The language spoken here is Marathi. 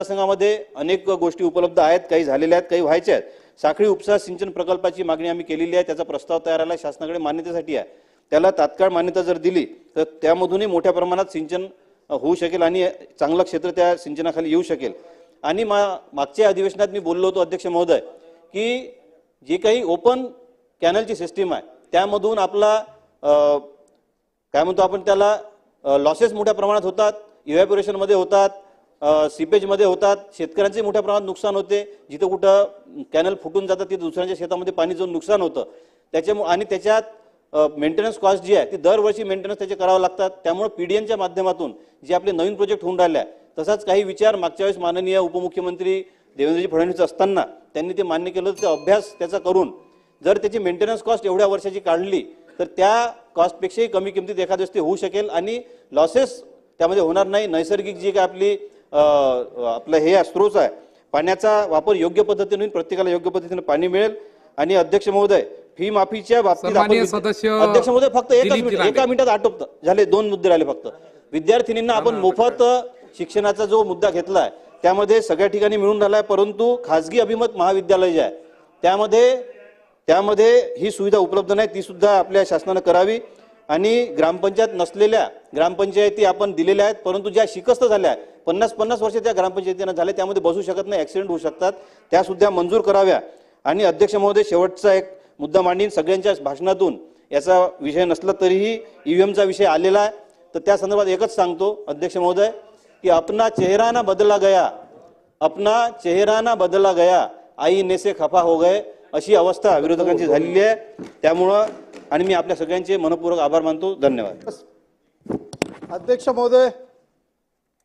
मतदारसंघामध्ये अनेक गोष्टी उपलब्ध आहेत काही झालेल्या आहेत काही व्हायच्या आहेत. साखळी उपसा सिंचन प्रकल्पाची मागणी आम्ही केलेली आहे त्याचा प्रस्ताव तयार आला शासनाकडे मान्यतेसाठी आहे. त्याला तात्काळ मान्यता जर दिली तर त्यामधूनही मोठ्या प्रमाणात सिंचन होऊ शकेल आणि चांगलं क्षेत्र त्या सिंचनाखाली येऊ शकेल. आणि मा मागच्या अधिवेशनात मी बोललो होतो अध्यक्ष महोदय की जी काही ओपन कॅनलची सिस्टीम आहे त्यामधून आपला काय म्हणतो आपण त्याला लॉसेस मोठ्या प्रमाणात होतात इव्हॅपोरेशनमध्ये होतात सीपेजमध्ये होतात. शेतकऱ्यांचे मोठ्या प्रमाणात नुकसान होते. जिथं कुठं कॅनल फुटून जातात तिथं दुसऱ्यांच्या शेतामध्ये पाणी जाऊन नुकसान होतं. त्याच्यामुळे आणि त्याच्यात मेंटेनन्स कॉस्ट जी आहे ती दरवर्षी मेंटेनन्स त्याचे करावं लागतात. त्यामुळे पीडीएनच्या माध्यमातून जे आपले नवीन प्रोजेक्ट होऊन राहिले आहे तसाच काही विचार मागच्या वेळेस माननीय उपमुख्यमंत्री देवेंद्रजी फडणवीस असताना त्यांनी ते मान्य केलं तर ते अभ्यास त्याचा करून जर त्याची मेंटेनन्स कॉस्ट एवढ्या वर्षाची काढली तर त्या कॉस्टपेक्षाही कमी किमतीत एखाद्या ते होऊ शकेल. आणि लॉसेस त्यामध्ये होणार नाही. नैसर्गिक जी काय आपली आपलं हे स्त्रोत आहे. पाण्याचा वापर योग्य पद्धतीने होईल प्रत्येकाला योग्य पद्धतीने पाणी मिळेल. आणि अध्यक्ष महोदय फी माफीच्या बाबतीत अध्यक्ष महोदय फक्त एकच. एका मिनिटात आटोपतं झाले दोन मुद्दे राहिले फक्त. विद्यार्थिनींना आपण मोफत शिक्षणाचा जो मुद्दा घेतलाय त्यामध्ये सगळ्या ठिकाणी मिळून राहिलाय परंतु खासगी अभिमत महाविद्यालय जे आहे त्यामध्ये त्यामध्ये ही सुविधा उपलब्ध नाही ती सुद्धा आपल्या शासनानं करावी. आणि ग्रामपंचायत नसलेल्या ग्रामपंचायती आपण दिलेल्या आहेत परंतु ज्या शिकस्त झाल्या आहेत पन्नास पन्नास वर्ष त्या ग्रामपंचायतीनं झाले त्यामध्ये बसू शकत नाही ॲक्सिडेंट होऊ शकतात. त्यासुद्धा मंजूर कराव्या. आणि अध्यक्ष महोदय शेवटचा एक मुद्दा मांडीन सगळ्यांच्या भाषणातून. याचा विषय नसला तरीही ईव्हीएमचा विषय आलेला आहे. तर त्या संदर्भात एकच सांगतो अध्यक्ष महोदय की अपना चेहरा ना बदला गया. अपना चेहरा ना बदला गया. आई नेसे खफा हो गए. अशी अवस्था विरोधकांची झालेली आहे. त्यामुळं आणि मी आपल्या सगळ्यांचे मनपूर्वक आभार मानतो. धन्यवाद. अध्यक्ष महोदय